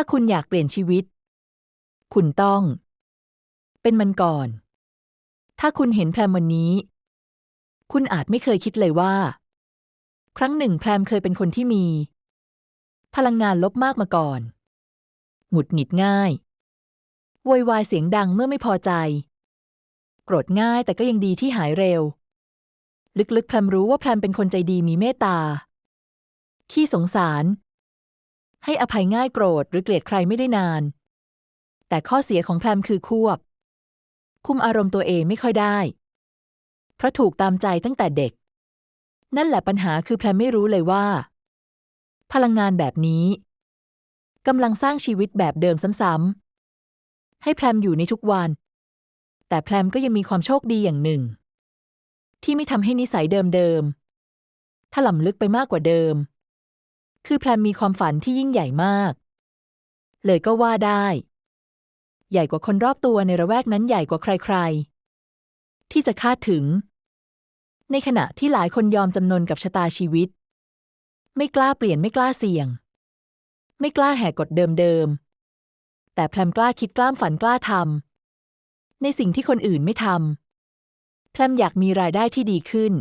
ถ้าคุณอยากเปลี่ยนชีวิต คุณต้อง เป็นมันก่อน ถ้าคุณเห็นแพรมวันนี้ คุณอาจไม่เคยคิดเลยว่า ครั้งหนึ่งแพรมเคยเป็นคนที่มี พลังงานลบมากมาก่อน หงุดหงิดง่ายโวยวายเสียงดังเมื่อไม่พอใจ โกรธง่ายแต่ก็ยังดีที่หายเร็ว ลึกๆแพรมรู้ว่าแพรมเป็นคนใจดีมีเมตตา ขี้สงสาร ให้อภัยง่ายโกรธหรือเกลียดใครไม่ได้นาน แต่ข้อเสียของแพรมคือควบ คุมอารมณ์ตัวเองไม่ค่อยได้ เพราะถูกตามใจตั้งแต่เด็ก นั่นแหละปัญหาคือแพรมไม่รู้เลยว่า พลังงานแบบนี้กำลังสร้างชีวิตแบบเดิมซ้ำๆ ให้แพรมอยู่ในทุกวัน แต่แพรมก็ยังมีความโชคดีอย่างหนึ่ง ที่ไม่ทำให้นิสัยเดิมๆถล่ำลึกไปมากกว่าเดิม คือแพรมมีความฝันที่ยิ่งใหญ่มาก เลยก็ว่าได้ ใหญ่กว่าคนรอบตัวในระแวกนั้นใหญ่กว่าใครๆ ที่จะคาดถึง ในขณะที่หลายคนยอมจำนนกับชะตาชีวิต ไม่กล้าเปลี่ยนไม่กล้าเสี่ยง ไม่กล้าแหกกฎเดิมๆ แต่แพรมกล้าคิดกล้ามฝันกล้าทำในสิ่งที่คนอื่นไม่ทำแพรมอยากมีรายได้ที่ดีขึ้น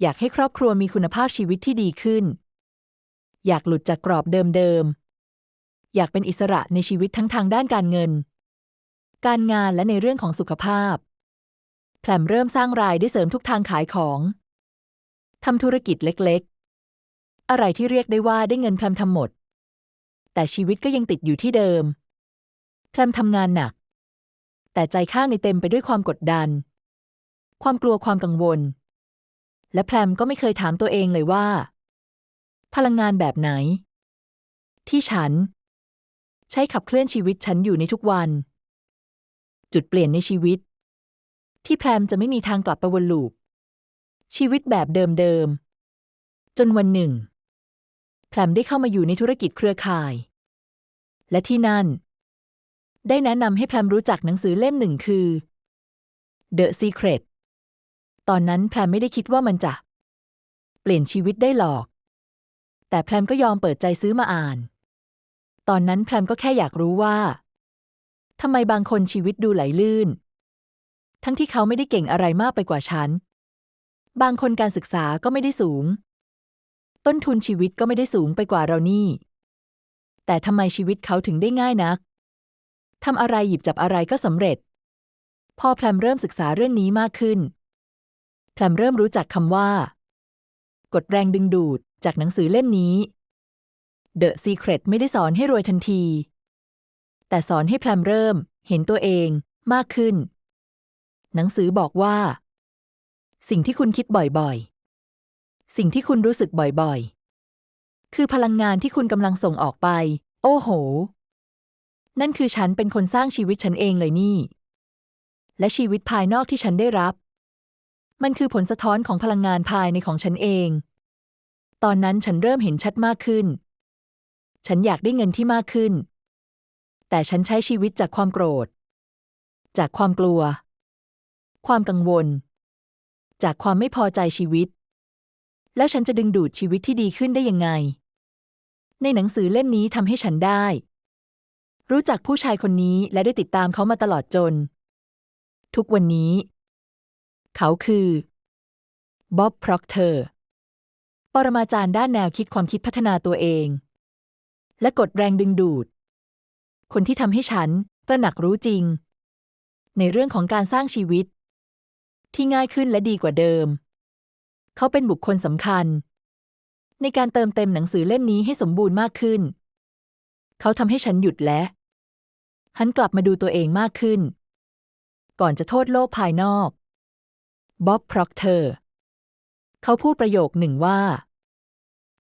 อยากให้ครอบครัวมีคุณภาพชีวิตที่ดีขึ้น อยากหลุดจากกรอบเดิมๆ อยากเป็นอิสระในชีวิตทั้งทางด้านการเงิน การงานและในเรื่องของสุขภาพ แพรมเริ่มสร้างรายได้เสริมทุกทางขายของทำธุรกิจเล็กๆ อะไรที่เรียกได้ว่าได้เงินแพรมทำหมด แต่ชีวิตก็ยังติดอยู่ที่เดิม แพรมทำงานหนัก แต่ใจข้างในเต็มไปด้วยความกดดัน ความกลัวความกังวล และแพรมก็ไม่เคยถามตัวเองเลยว่า พลังงานแบบไหน ที่ฉัน ใช้ขับเคลื่อนชีวิตฉันอยู่ในทุกวัน จุดเปลี่ยนในชีวิต ที่แพรมจะไม่มีทางกลับไปวนลูป ชีวิตแบบเดิมๆ จนวันหนึ่ง แพรมได้เข้ามาอยู่ในธุรกิจเครือข่าย และที่นั่น ได้แนะนำให้แพรมรู้จักหนังสือเล่มหนึ่งคือ The Secret ตอนนั้นแพรมไม่ได้คิดว่ามันจะ เปลี่ยนชีวิตได้หรอก แต่แพรมก็ยอมเปิดใจซื้อมาอ่าน ตอนนั้นแพรมก็แค่อยากรู้ว่าทำไมบางคนชีวิตดูไหลลื่น ทั้งที่เขาไม่ได้เก่งอะไรมากไปกว่าฉัน บางคนการศึกษาก็ไม่ได้สูง ต้นทุนชีวิตก็ไม่ได้สูงไปกว่าเรานี่ แต่ทำไมชีวิตเขาถึงได้ง่ายนักทำอะไรหยิบจับอะไรก็สำเร็จ พอแพรมเริ่มศึกษาเรื่องนี้มากขึ้น แพรมเริ่มรู้จักคำว่ากดแรงดึงดูด จากหนังสือเล่มนี้ The Secret ไม่ได้สอนให้รวยทันที แต่สอนให้แพรมเริ่มเห็นตัวเองมากขึ้น หนังสือบอกว่า สิ่งที่คุณคิดบ่อยๆ สิ่งที่คุณรู้สึกบ่อยๆ คือพลังงานที่คุณกำลังส่งออกไป โอ้โห นั่นคือฉันเป็นคนสร้างชีวิตฉันเองเลยนี่ และชีวิตภายนอกที่ฉันได้รับ มันคือผลสะท้อนของพลังงานภายในของฉันเอง ตอนนั้นฉันเริ่มเห็นชัดมากขึ้น ฉันอยากได้เงินที่มากขึ้น แต่ฉันใช้ชีวิตจากความโกรธ จากความกลัว ความกังวล จากความไม่พอใจชีวิต แล้วฉันจะดึงดูดชีวิตที่ดีขึ้นได้ยังไง ในหนังสือเล่มนี้ทำให้ฉันได้ รู้จักผู้ชายคนนี้และได้ติดตามเขามาตลอดจน ทุกวันนี้ เขาคือบ๊อบพร็อกเตอร์ ปรมาจารย์ด้านแนวคิดความคิดพัฒนาตัวเอง และกดแรงดึงดูด คนที่ทำให้ฉันตระหนักรู้จริง ในเรื่องของการสร้างชีวิต ที่ง่ายขึ้นและดีกว่าเดิม เขาเป็นบุคคลสำคัญ ในการเติมเต็มหนังสือเล่มนี้ให้สมบูรณ์มากขึ้น เขาทำให้ฉันหยุดและหันกลับมาดูตัวเองมากขึ้น ก่อนจะโทษโลกภายนอกบ๊อบพร็อกเตอร์เขาพูดประโยคหนึ่งว่า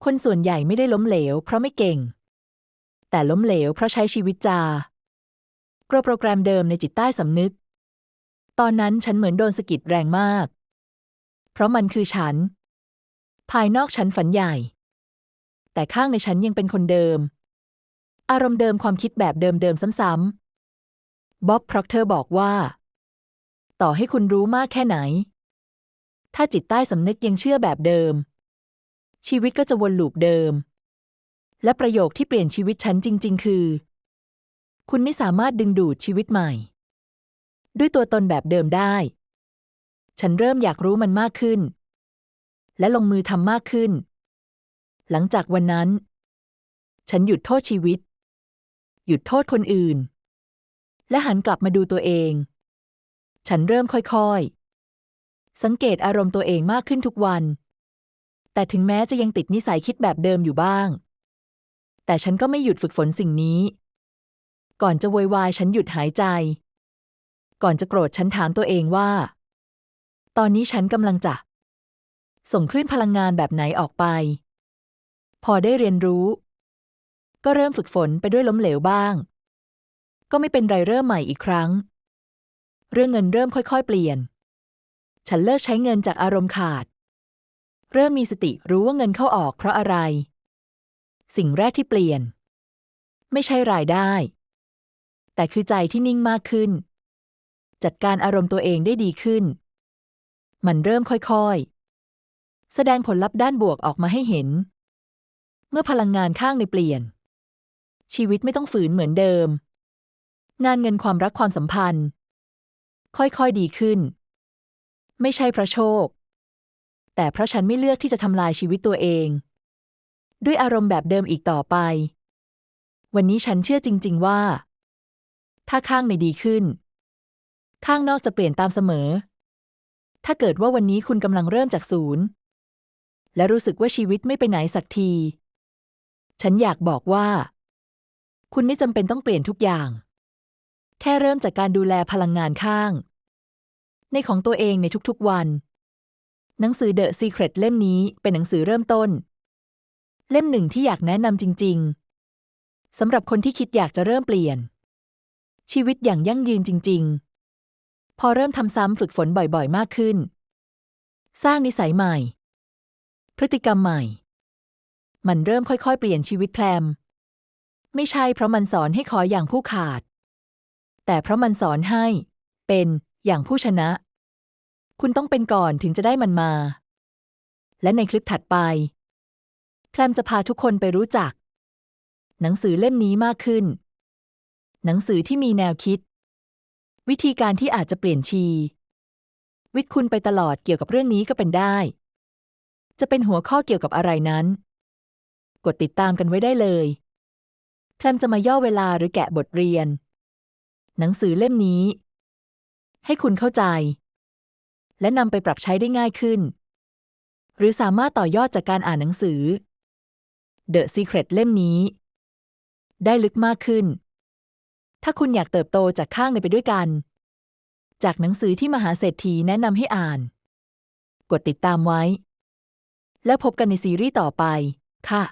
คนส่วนใหญ่ไม่ได้ล้มเหลวเพราะไม่เก่ง แต่ล้มเหลวเพราะใช้ชีวิตจากรโปรแกรมเดิมในจิตใต้สำนึก ตอนนั้นฉันเหมือนโดนสะกิดแรงมาก เพราะมันคือฉัน ภายนอกฉันฝันใหญ่ แต่ข้างในฉันยังเป็นคนเดิม อารมณ์เดิมความคิดแบบเดิมๆซ้ำๆบ๊อบพร็อกเตอร์บอกว่า ต่อให้คุณรู้มากแค่ไหน ถ้าจิตใต้สำนึกยังเชื่อแบบเดิม ชีวิตก็จะวนลูปเดิม และประโยคที่เปลี่ยนชีวิตฉันจริง ๆ คือ คุณไม่สามารถดึงดูดชีวิตใหม่ ด้วยตัวตนแบบเดิมได้ ฉันเริ่มอยากรู้มันมากขึ้น และลงมือทำมากขึ้น หลังจากวันนั้น ฉันหยุดโทษชีวิต หยุดโทษคนอื่น และหันกลับมาดูตัวเอง ฉันเริ่มค่อยๆ สังเกตอารมณ์ตัวเองมากขึ้นทุกวัน แต่ถึงแม้จะยังติดนิสัยคิดแบบเดิมอยู่บ้าง แต่ฉันก็ไม่หยุดฝึกฝนสิ่งนี้ ก่อนจะโวยวายฉันหยุดหายใจ ก่อนจะโกรธฉันถามตัวเองว่า ตอนนี้ฉันกำลังจะ ส่งคลื่นพลังงานแบบไหนออกไป พอได้เรียนรู้ ก็เริ่มฝึกฝนไปด้วยล้มเหลวบ้าง ก็ไม่เป็นไรเริ่มใหม่อีกครั้ง เรื่องเงินเริ่มค่อยๆ เปลี่ยน ฉันเลิกใช้เงินจากอารมณ์ขาด เริ่มมีสติรู้ว่าเงินเข้าออกเพราะอะไร สิ่งแรกที่เปลี่ยน ไม่ใช่รายได้ แต่คือใจที่นิ่งมากขึ้น จัดการอารมณ์ตัวเองได้ดีขึ้น มันเริ่มค่อยๆ แสดงผลลัพธ์ด้านบวกออกมาให้เห็น เมื่อพลังงานข้างในเปลี่ยน ชีวิตไม่ต้องฝืนเหมือนเดิม งานเงินความรักความสัมพันธ์ ค่อยๆดีขึ้น ไม่ใช่พระโชค แต่เพราะฉันไม่เลือกที่จะทำลายชีวิตตัวเอง ด้วยอารมณ์แบบเดิมอีกต่อไป วันนี้ฉันเชื่อจริง ๆ ว่า ถ้าข้างในดีขึ้น ข้างนอกจะเปลี่ยนตามเสมอ ถ้าเกิดว่าวันนี้คุณกำลังเริ่มจากศูนย์ และรู้สึกว่าชีวิตไม่ไปไหนสักที ฉันอยากบอกว่า คุณไม่จำเป็นต้องเปลี่ยนทุกอย่าง แค่เริ่มจากการดูแลพลังงานข้าง ในของตัวเองในทุกๆวัน หนังสือ The Secret เล่มนี้เป็นหนังสือเริ่มต้น เล่มหนึ่งที่อยากแนะนำจริง ๆสำหรับคนที่คิดอยากจะเริ่มเปลี่ยน ชีวิตอย่างยั่งยืนจริง ๆ พอเริ่มทำซ้ำฝึกฝนบ่อยๆ มากขึ้น สร้างนิสัยใหม่ พฤติกรรมใหม่ มันเริ่มค่อยๆ เปลี่ยนชีวิตแพรมไม่ใช่เพราะมันสอนให้ขออย่างผู้ขาด แต่เพราะมันสอนให้ เป็นอย่างผู้ชนะ คุณต้องเป็นก่อนถึงจะได้มันมา และในคลิปถัดไป แพรมจะพาทุกคนไปรู้จัก หนังสือเล่มนี้มากขึ้น หนังสือที่มีแนวคิด วิธีการที่อาจจะเปลี่ยนชี วิตคุณไปตลอดเกี่ยวกับเรื่องนี้ก็เป็นได้ จะเป็นหัวข้อเกี่ยวกับอะไรนั้น กดติดตามกันไว้ได้เลยแพรมจะมาย่อเวลาหรือแกะบทเรียน หนังสือเล่มนี้ ให้คุณเข้าใจ และนำไปปรับใช้ได้ง่ายขึ้น หรือสามารถต่อยอดจากการอ่านหนังสือ The Secret เล่มนี้ ได้ลึกมากขึ้น ถ้าคุณอยากเติบโตจากข้างในไปด้วยกัน จากหนังสือที่มหาเศรษฐีแนะนำให้อ่าน กดติดตามไว้ แล้วพบกันในซีรีส์ต่อไป ค่ะ